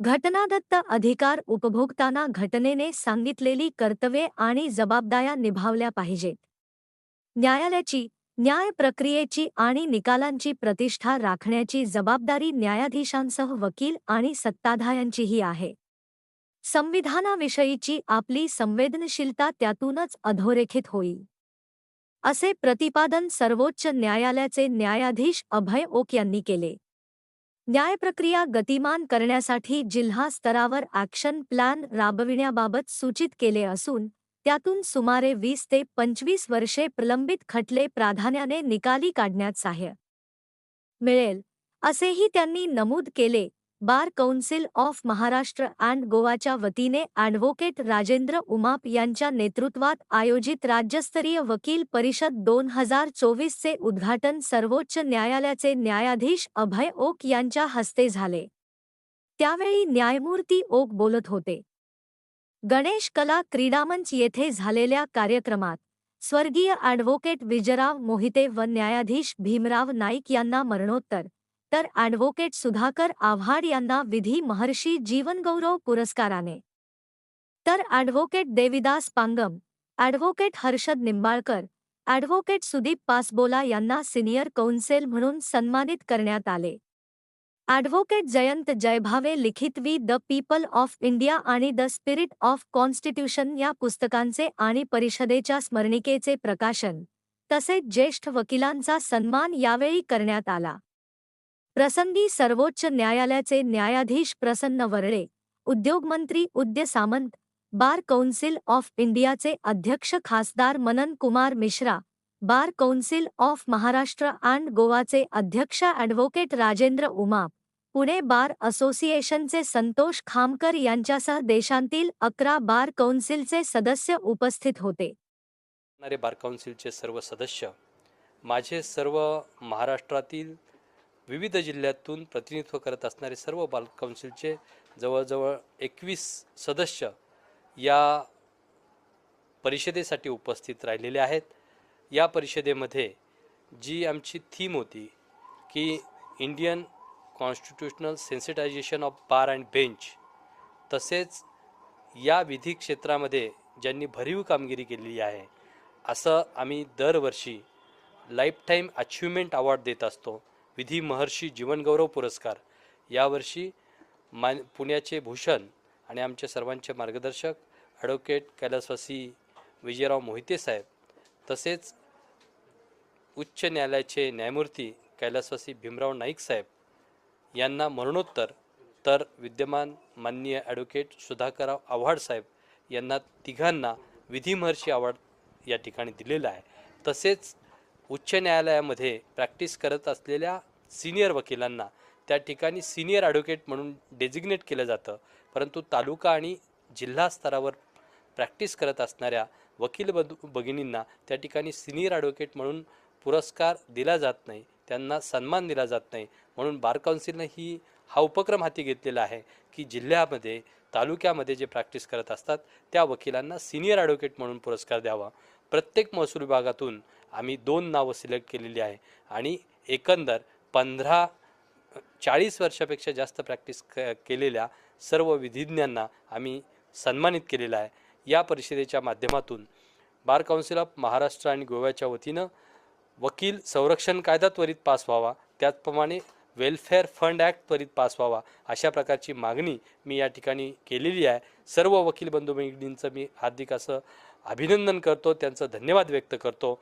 घटनादत्त अधिकार उपभोगताना घटनेने सांगितलेली कर्तव्ये आणि जबाबदाऱ्या निभावल्या पाहिजेत. न्यायालयाची न्याय प्रक्रियेची आणि निकालांची प्रतिष्ठा राखण्याची जबाबदारी न्यायाधीशांसह वकील आणि सत्ताधाऱ्यांचीही आहे. संविधानाविषयीची आपली संवेदनशीलता त्यातूनच अधोरेखित होईल. असे प्रतिपादन सर्वोच्च न्यायालयाचे न्यायाधीश अभय ओक यांनी केले. न्यायप्रक्रिया गतिमान करण्यासाठी जिल्हा स्तरावर ॲक्शन प्लॅन राबविण्याबाबत सूचित केले असून त्यातून सुमारे वीस ते पंचवीस वर्षे प्रलंबित खटले प्राधान्याने निकाली काढण्यात सहाय्य मिळेल असेही त्यांनी नमूद केले. Bar council of Maharashtra and गोवाच्या वतीने ॲडव्होकेट राजेंद्र उमाप यांच्या नेतृत्वात आयोजित राज्यस्तरीय वकील परिषद दोन हजार चोवीसचे उद्घाटन सर्वोच्च न्यायालयाचे न्यायाधीश अभय ओक यांच्या हस्ते झाले. त्यावेळी न्यायमूर्ती ओक बोलत होते. गणेश कला क्रीडामंच येथे झालेल्या कार्यक्रमात स्वर्गीय ॲडव्होकेट विजयराव मोहिते व न्यायाधीश भीमराव नाईक यांना मरणोत्तर तर ॲडव्होकेट सुधाकर आव्हाड यांना विधी महर्षी जीवनगौरव पुरस्काराने. तर advocate Devidas Pangam advocate Harshad Nimbalkar advocate Sudeep Pasbola यांना सिनियर कौन्सेल म्हणून सन्मानित करण्यात आले. ॲडव्होकेट जयंत जयभावे लिखित we the people of India आणि द स्पिरिट ऑफ कॉन्स्टिट्यूशन या पुस्तकांचे आणि परिषदेच्या स्मरणिकेचे प्रकाशन तसेच ज्येष्ठ वकिलांचा सन्मान यावेळी करण्यात आला. प्रसंगी सर्वोच्च न्यायालयाचे न्यायाधीश प्रसन्न वरळे उद्योगमंत्री Uday Samant bar council of इंडियाचे अध्यक्ष खासदार Manan Kumar Mishra bar council of Maharashtra and गोवाचे अध्यक्ष ॲडव्होकेट राजेंद्र उमाप पुणे बार असोसिएशनचे संतोष खामकर यांच्यासह देशांतील अकरा बार कौन्सिलचे सदस्य उपस्थित होते. बार कौन्सिलचे सर्व सदस्य माझे सर्व महाराष्ट्रातील विविध जिल्ह्यातून प्रतिनिधित्व करत असणारे सर्व बाल काउन्सिलचे जवळजवळ एकवीस सदस्य या परिषदेसाठी उपस्थित राहिलेले आहेत. या परिषदेमध्ये जी आमची थीम होती की Indian constitutional sensitization of bar and bench तसेच या विधी क्षेत्रामध्ये ज्यांनी भरीव कामगिरी केलेली आहे असं आम्ही दरवर्षी लाईफटाईम अचिव्हमेंट अवॉर्ड देत असतो. विधी महर्षी जीवनगौरव पुरस्कार. यावर्षी मान पुण्याचे भूषण आणि आमचे सर्वांचे मार्गदर्शक ॲडव्होकेट कैलासवासी विजयराव मोहिते साहेब तसेच उच्च न्यायालयाचे न्यायमूर्ती कैलासवासी भीमराव नाईक साहेब यांना मरणोत्तर तर विद्यमान माननीय ॲडव्होकेट सुधाकरराव आव्हाड साहेब यांना तिघांना विधी महर्षी अवॉर्ड या ठिकाणी दिलेला आहे. तसेच उच्च न्यायालयामध्ये प्रॅक्टिस करत असलेल्या सिनियर वकिलांना त्या ठिकाणी सिनियर ॲडव्होकेट म्हणून डेजिग्नेट केलं जातं. परंतु तालुका आणि जिल्हा स्तरावर प्रॅक्टिस करत असणाऱ्या वकील बद भगिनींना त्या ठिकाणी सिनियर ॲडव्होकेट म्हणून पुरस्कार दिला जात नाही. त्यांना सन्मान दिला जात नाही. म्हणून बार काउन्सिलनं ही हा उपक्रम हाती घेतलेला आहे की जिल्ह्यामध्ये तालुक्यामध्ये जे प्रॅक्टिस करत असतात त्या वकिलांना सिनियर ॲडव्होकेट म्हणून पुरस्कार द्यावा. प्रत्येक महसूल विभागातून आम्ही दोन नावं सिलेक्ट केलेली आहे. आणि एकंदर पंधरा चाळीस वर्षापेक्षा जास्त प्रॅक्टिस क केलेल्या सर्व विधिज्ञांना आम्ही सन्मानित केलेलं आहे. या परिषदेच्या माध्यमातून बार काउन्सिल ऑफ महाराष्ट्र आणि गोव्याच्या वतीनं वकील संरक्षण कायदा त्वरित पास व्हावा त्याचप्रमाणे वेलफेअर फंड ॲक्ट त्वरित पास व्हावा अशा प्रकारची मागणी मी या ठिकाणी केलेली आहे. सर्व वकील बंधू भगिनींचं मी हार्दिक असं अभिनंदन करतो त्यांचं धन्यवाद व्यक्त करतो.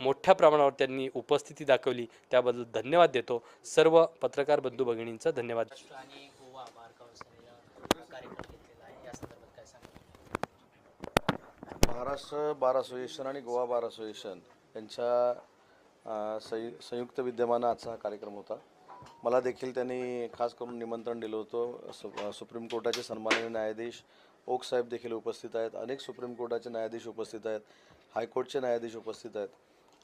मोठ्या प्रमाणावर त्यांनी उपस्थिती दाखवली त्याबद्दल धन्यवाद देतो. सर्व पत्रकार बंधू भगिनींचा धन्यवाद. महाराष्ट्र आणि गोवा बार असोसिएशन आणि गोवा बार असोसिएशन यांच्या संयु संयुक्त विद्यमानं आजचा हा कार्यक्रम होता. मला देखील त्यांनी खास करून निमंत्रण दिलं होतं. सु सुप्रीम कोर्टाचे सन्माननीय न्यायाधीश ओक साहेब देखील उपस्थित आहेत. अनेक सुप्रीम कोर्टाचे न्यायाधीश उपस्थित आहेत. हायकोर्टचे न्यायाधीश उपस्थित आहेत.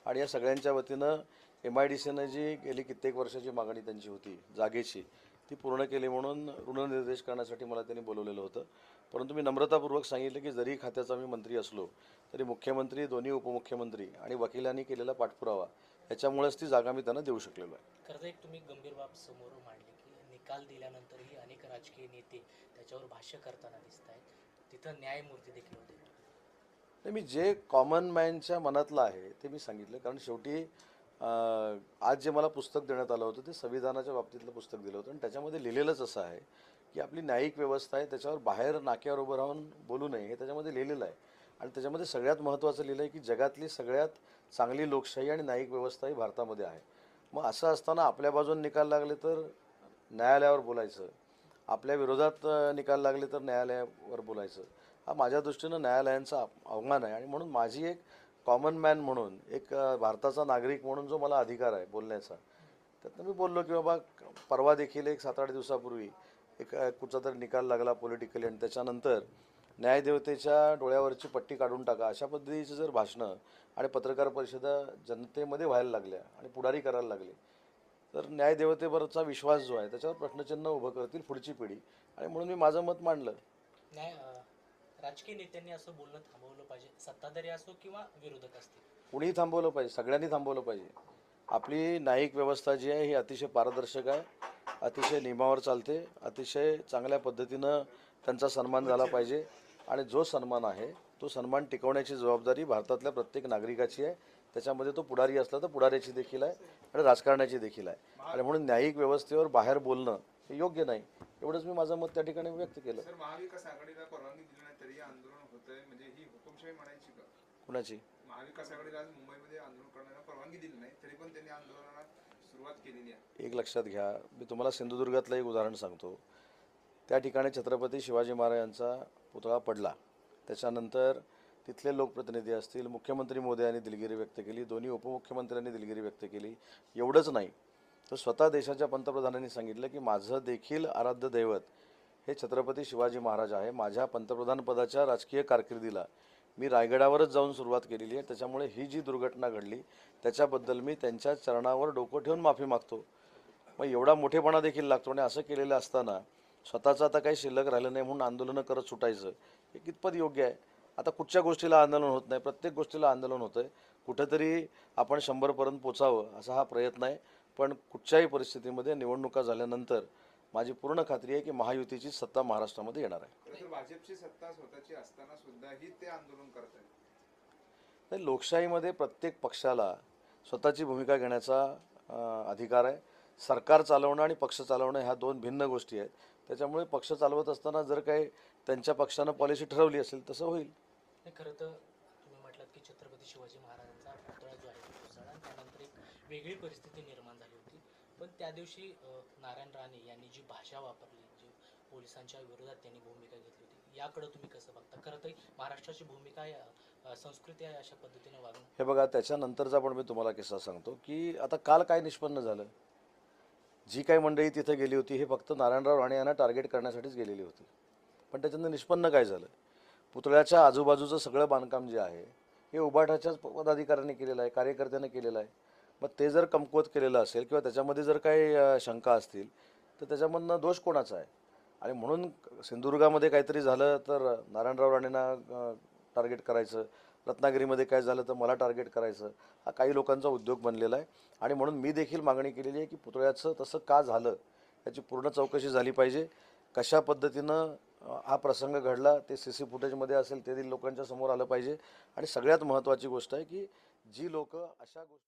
आणि या सगळ्यांच्या वतीनं एम आय डी सीनं जी गेली कित्येक वर्षाची मागणी त्यांची होती जागेची ती पूर्ण केली म्हणून ऋणनिर्देश करण्यासाठी मला त्यांनी बोलवलेलं होतं. परंतु मी नम्रतापूर्वक सांगितलं की जरी खात्याचा मी मंत्री असलो तरी मुख्यमंत्री दोन्ही उपमुख्यमंत्री आणि वकिलांनी केलेला पाठपुरावा याच्यामुळेच ती जागा मी त्यांना देऊ शकलेलो आहे. खरं एक तुम्ही गंभीर बाब समोर मांडली. निकाल दिल्यानंतरही अनेक राजकीय नेते त्याच्यावर भाष्य करताना दिसत आहेत. तिथं न्यायमूर्ती देखील होते. नाही मी जे कॉमन मॅनच्या मनातलं आहे ते मी सांगितलं. कारण शेवटी आज जे मला पुस्तक देण्यात आलं होतं ते संविधानाच्या बाबतीतलं पुस्तक दिलं होतं. आणि त्याच्यामध्ये लिहिलेलंच असं आहे की आपली न्यायिक व्यवस्था आहे त्याच्यावर बाहेर नाक्यावर उभं राहून बोलू नये हे त्याच्यामध्ये लिहिलेलं आहे. आणि त्याच्यामध्ये सगळ्यात महत्त्वाचं लिहिलं आहे की जगातली सगळ्यात चांगली लोकशाही आणि न्यायिक व्यवस्था ही भारतामध्ये आहे. मग असं असताना आपल्या बाजून निकाल लागले तर न्यायालयावर बोलायचं. आपल्या विरोधात निकाल लागले तर न्यायालयावर बोलायचं. हा माझ्या दृष्टीनं न्यायालयांचा आव्हान आहे. आणि म्हणून माझी एक कॉमन मॅन म्हणून एक भारताचा नागरिक म्हणून जो मला अधिकार आहे बोलण्याचा त्यातनं मी बोललो की बाबा परवा देखील एक सात आठ दिवसापूर्वी एक कुठचा तरी निकाल लागला पॉलिटिकली आणि त्याच्यानंतर न्यायदेवतेच्या डोळ्यावरची पट्टी काढून टाका अशा पद्धतीची जर भाषणं आणि पत्रकार परिषदा जनतेमध्ये व्हायला लागल्या आणि पुढारी करायला लागले तर न्यायदेवतेवरचा विश्वास जो आहे त्याच्यावर प्रश्नचिन्ह उभं करतील पुढची पिढी. आणि म्हणून मी माझं मत मांडलं. न्याय अं, राजकीय नेत्यांनी असं बोलणं थांबवलं पाहिजे. सत्ताधारी असो किंवा विरोधक असतील. कुणीही थांबवलं पाहिजे सगळ्यांनी थांबवलं पाहिजे. आपली न्यायिक व्यवस्था जी आहे ही अतिशय पारदर्शक आहे अतिशय नियमावर चालते अतिशय चांगल्या पद्धतीनं त्यांचा सन्मान झाला पाहिजे. आणि जो सन्मान आहे तो सन्मान टिकवण्याची जबाबदारी भारतातल्या प्रत्येक नागरिकाची आहे. त्याच्यामध्ये तो पुढारी असला तर पुढाऱ्याची देखील आहे आणि राजकारणाची देखील आहे. आणि म्हणून न्यायिक व्यवस्थेवर बाहेर बोलणं हे योग्य नाही. एवढंच मी माझं मत त्या ठिकाणी व्यक्त केलं. सर महाविकास आघाडीला परवानगी दिली नाही तरी आंदोलन होत आहे म्हणजे ही हुकुमशाही म्हणायची का? कुणाची? महाविकास आघाडीला आज मुंबईमध्ये आंदोलन करण्याला परवानगी दिली नाही तरी पण त्यांनी आंदोलनाला सुरुवात केलेली आहे. एक लक्षात घ्या मी तुम्हाला सिंधुदुर्गातलं एक उदाहरण सांगतो. त्या ठिकाणी छत्रपती शिवाजी महाराजांचा पुतळा पडला. त्याच्यानंतर तिथले लोकप्रतिनिधी असतील मुख्यमंत्री मोदयांनी दिलगिरी व्यक्त केली दोन्ही उपमुख्यमंत्र्यांनी दिलगिरी व्यक्त केली एवढंच नाही. तर स्वतः देशाच्या पंतप्रधानांनी सांगितलं की माझं देखील आराध्य दैवत हे छत्रपती शिवाजी महाराज आहे. माझ्या पंतप्रधान पदाच्या राजकीय कारकिर्दीला मी रायगडावरच जाऊन सुरुवात केलेली आहे. त्याच्यामुळे ही जी दुर्घटना घडली त्याच्याबद्दल मी त्यांच्या चरणावर डोकं ठेवून माफी मागतो. मग एवढा मोठेपणा देखील लागतो आणि असं केलेलं असताना स्वतःचं आता काही शिल्लक राहिलं नाही म्हणून आंदोलनं करत सुटायचं हे कितपत योग्य आहे? आता कुठच्या गोष्टीला आंदोलन होत नाही? प्रत्येक गोष्टीला आंदोलन होतं आहे कुठेतरी आपण शंभरपर्यंत पोचावं असा हा प्रयत्न आहे. पण कुठच्याही परिस्थितीमध्ये निवडणुका झाल्यानंतर माझी पूर्ण खात्री आहे की महायुतीची सत्ता महाराष्ट्रामध्ये येणार आहे. भाजपची सत्ता स्वतःची असताना सुद्धाही ते आंदोलन करत आहेत नाही लोकशाहीमध्ये प्रत्येक पक्षाला स्वतःची भूमिका घेण्याचा अधिकार आहे. सरकार चालवणं आणि पक्ष चालवणं ह्या दोन भिन्न गोष्टी आहेत. त्याच्यामुळे पक्ष चालवत असताना जर काही त्यांच्या पक्षानं पॉलिसी ठरवली असेल तसं होईल. नाही खरं तर तुम्ही म्हटलात की छत्रपती शिवाजी महाराजांचा पुतळा जो आहे तो कोसळला त्यानंतर एक वेगळी परिस्थिती निर्माण झाली होती. पण त्या दिवशी नारायण राणे यांनी जी भाषा वापरली जी पोलिसांच्या विरोधात त्यांनी भूमिका घेतली होती याकडं तुम्ही कसं बघता? खरं तर महाराष्ट्राची भूमिका या संस्कृती आहे अशा पद्धतीने वागणं हे बघा त्याच्यानंतरचा पण मी तुम्हाला किस्सा सांगतो की आता काल काय निष्पन्न झालं? जी काही मंडळी तिथे गेली होती हे फक्त नारायणराव राणे यांना टार्गेट करण्यासाठीच गेलेली होती. पण त्याच्यानं निष्पन्न काय झालं? पुतळ्याच्या आजूबाजूचं सगळं बांधकाम जे आहे हे उबाठाच्याच पदाधिकाऱ्यांनी केलेलं आहे कार्यकर्त्यांनी केलेलं आहे. मग ते जर कमकुवत केलेलं असेल किंवा त्याच्यामध्ये जर काही शंका असतील तर त्याच्यामधनं दोष कोणाचा आहे? आणि म्हणून सिंधुदुर्गामध्ये काहीतरी झालं तर नारायणराव राणेंना टार्गेट करायचं रत्नागिरीमध्ये काय झालं तर मला टार्गेट करायचं हा काही लोकांचा उद्योग बनलेला आहे. आणि म्हणून मी देखील मागणी केलेली आहे की पुतळ्याचं तसं का झालं याची पूर्ण चौकशी झाली पाहिजे. कशा पद्धतीनं हा प्रसंग घडला ते सी सी फुटेजमध्ये असेल ते लोकांच्या समोर आलं पाहिजे. आणि सगळ्यात महत्त्वाची गोष्ट आहे की जी लोकं अशा गोष्टी